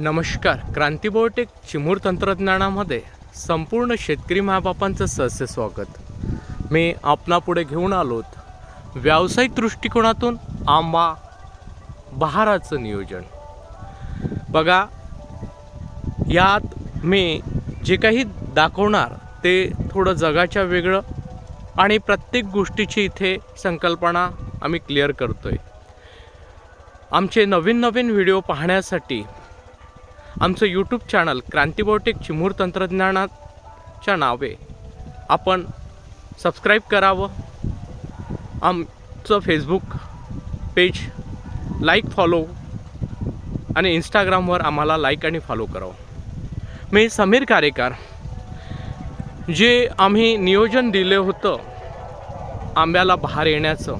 नमस्कार. क्रांतीबोटेक चिमूर तंत्रज्ञानामध्ये संपूर्ण शेतकरी महाबापांचं सहस्य स्वागत. मी आपणापुढे घेऊन आलोत व्यावसायिक दृष्टिकोनातून आंबा बहाराचं नियोजन. बघा यात मी जे काही दाखवणार ते थोडं जगाच्या वेगळं आणि प्रत्येक गोष्टीची इथे संकल्पना आम्ही क्लिअर करतो आहे आमचे नवीन नवीन व्हिडिओ पाहण्यासाठी आमचं यूट्यूब चॅनल क्रांतिबोटेक चिमूर तंत्रज्ञानाच्या नावे. आपण सबस्क्राईब करावं. आमचं फेसबुक पेज लाईक फॉलो आणि इंस्टाग्रामवर आम्हाला लाईक आणि फॉलो करावं. मी समीर कारेकर. जे आम्ही नियोजन दिले होतं आंब्याला बहार येण्याचं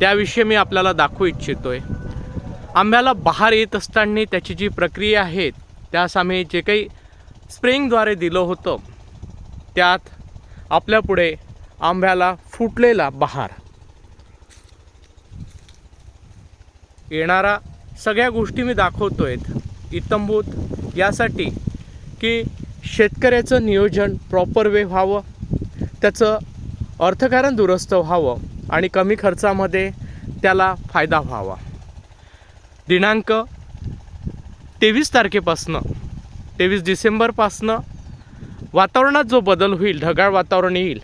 त्याविषयी मी आपल्याला दाखवू इच्छितो आहे आंब्याला बहार येत असताना त्याची जी प्रक्रिया आहे त्यास आम्ही जे काही स्प्रिंगद्वारे दिलं होतं त्यात आपल्यापुढे आंब्याला फुटलेला बहार. येणारा सगळ्या गोष्टी मी दाखवतोय इतंभूत यासाठी की शेतकऱ्याचं नियोजन प्रॉपर वे व्हावं त्याचं अर्थकारण दुरुस्त व्हावं आणि कमी खर्चामध्ये त्याला फायदा व्हावा. दिनांक तेवीस तारखेपासनं तेवीस डिसेंबरपासनं वातावरणात जो बदल होईल ढगाळ वातावरण येईल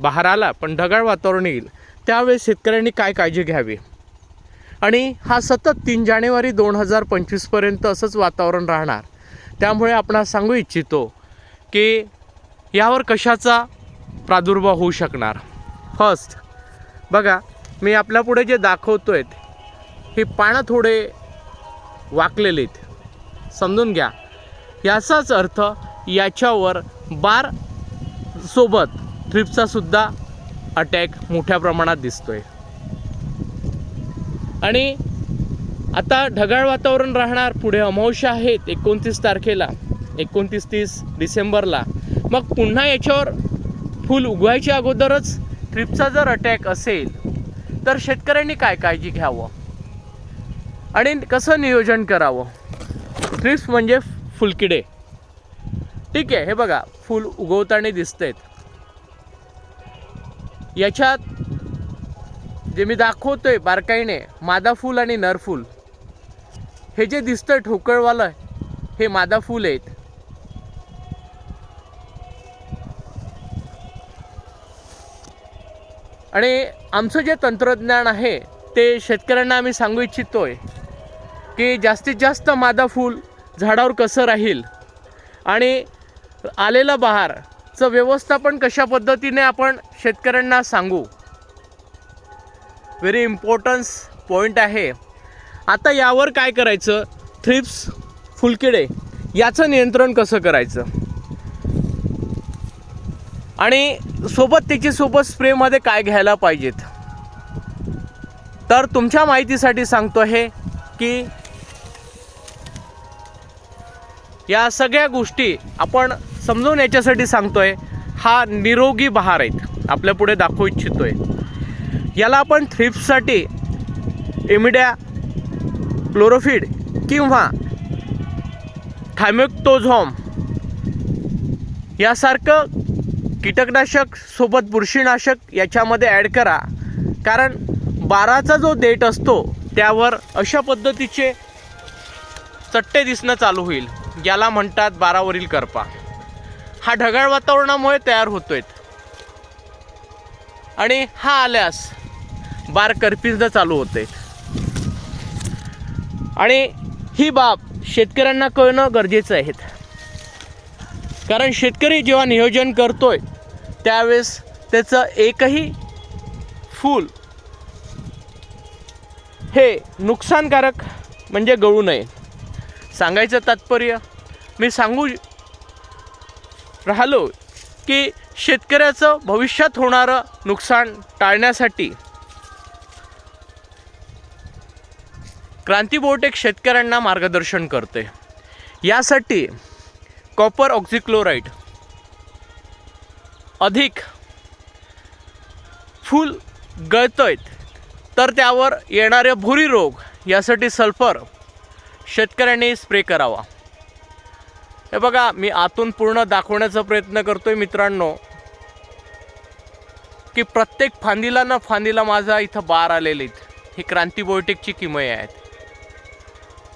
बाहेर आला पण ढगाळ वातावरण येईल त्यावेळेस शेतकऱ्यांनी काय काळजी घ्यावी? आणि हा सतत तीन जानेवारी दोन हजार पंचवीसपर्यंत असंच वातावरण राहणार त्यामुळे आपण सांगू इच्छितो की यावर कशाचा प्रादुर्भाव होऊ शकणार? फर्स्ट बघा मी आपल्यापुढे जे दाखवतो आहे हे पानं थोडे वाकलेले आहेत. समजून घ्या. याचाच अर्थ याच्यावर बार सोबत ट्रिपचा सुद्धा अटॅक मोठ्या प्रमाणात दिसतोय. आणि आता ढगाळ वातावरण राहणार पुढे अमावश्य आहेत एकोणतीस तारखेला एकोणतीस तीस डिसेंबरला. मग पुन्हा याच्यावर फूल उगवायच्या अगोदरच ट्रिपचा जर अटॅक असेल तर शेतकऱ्यांनी काय काळजी घ्यावं? आणि कसं नियोजन करावं? ट्रिप्स म्हणजे फुलकिडे. ठीक आहे हे बघा फूल उगवताना दिसत याच्यात जे मी दाखवतोय बारकाईने मादा फूल आणि नरफूल हे जे दिसतंय ठोकळवालं हे मादा फूल आहेत. आणि आमचं जे तंत्रज्ञान आहे ते शेतकऱ्यांना आम्ही सांगू इच्छितोय. की जास्तीत जास्त मादा फूल झाडावर कसं राहील? आणि आलेलं बहारचं व्यवस्थापन कशा पद्धतीने आपण शेतकऱ्यांना सांगू? व्हेरी इम्पॉर्टन्स पॉईंट आहे. आता यावर काय करायचं? थ्रिप्स फुलकिडे याचं नियंत्रण कसं करायचं? आणि सोबत त्याची सोबत स्प्रेमध्ये काय घ्यायला पाहिजेत? तर तुमच्या माहितीसाठी सांगतो हे की या सगळ्या गोष्टी आपण समजून याच्यासाठी सांगतोय हा निरोगी बहार आहेत. आपल्या पुढे दाखवू इच्छितोय. याला आपण थ्रिप्ससाठी इमिड्या क्लोरोफिड किंवा थायमेक्टोझॉम यासारखं कीटकनाशक सोबत बुरशीनाशक याच्यामध्ये ॲड करा. कारण बाराचा जो डेट असतो त्यावर अशा पद्धतीचे चट्टे दिसणं चालू होईल. याला म्हणतात बारावरील करपा. हा ढगाळ वातावरणामुळे तयार होतोय. आणि हा आल्यास बार करपिंज चालू होते आणि ही बाब शेतकऱ्यांना कळणं गरजेचं आहे. कारण शेतकरी जेव्हा नियोजन करतोय त्यावेळेस त्याचं एकही फूल हे नुकसानकारक म्हणजे गळू नये. सांगायचं तात्पर्य? मी सांगू राहिलो की शेतकऱ्याचं भविष्यात होणारं नुकसान टाळण्यासाठी क्रांती बोर्ड एक शेतकऱ्यांना मार्गदर्शन करते. यासाठी कॉपर ऑक्झिक्लोराईड अधिक फूल गळतोय तर त्यावर येणारे भुरी रोग यासाठी सल्फर शेतकऱ्यांनी स्प्रे करावा. हे बघा मी आतून पूर्ण दाखवण्याचा प्रयत्न करतोय मित्रांनो की प्रत्येक फांदीला ना फांदीला माझा इथं बार आलेले आहेत. ही क्रांतिबोयटेकची किमय आहेत.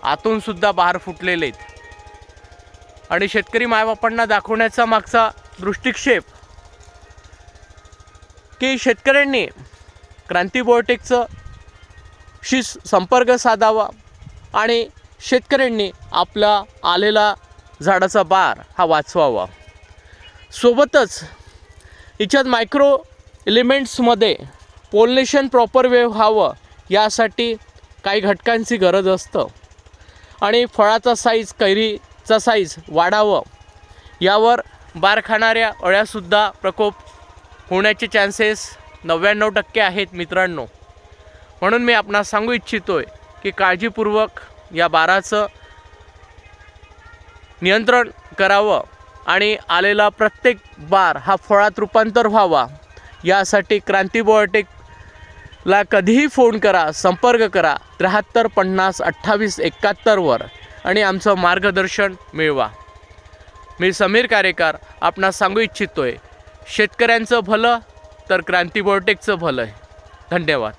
आतून सुद्धा बार फुटलेले आहेत. आणि शेतकरी मायबापांना दाखवण्याचा मागचा दृष्टिक्षेप की शेतकऱ्यांनी क्रांतिबोयटेकचं शी संपर्क साधावा आणि शेतकऱ्यांनी आपला आलेला झाडाचा बार हा वाचवावा. सोबतच याच्यात मायक्रो इलिमेंट्समध्ये पोलनेशन प्रॉपर वे व्हावं यासाठी काही घटकांची गरज असतं. आणि फळाचा साईज कैरीचा साईज वाढावं. यावर बार खाणाऱ्या अळ्यासुद्धा प्रकोप होण्याचे चान्सेस नव्याण्णव टक्के आहेत मित्रांनो. म्हणून मी आपणास सांगू इच्छितो आहे की काळजीपूर्वक या बाराचं नियंत्रण करावं आणि आलेला प्रत्येक बार हा फळात रूपांतर व्हावा. यासाठी क्रांतिबोयटेकला कधीही फोन करा संपर्क करा. त्र्याहत्तर पन्नास अठ्ठावीस एकाहत्तरवर आणि आमचं मार्गदर्शन मिळवा. मी समीर कार्यकार आपणास सांगू इच्छितोय शेतकऱ्यांचं भलं तर क्रांतिबोयटेकचं भलं आहे धन्यवाद.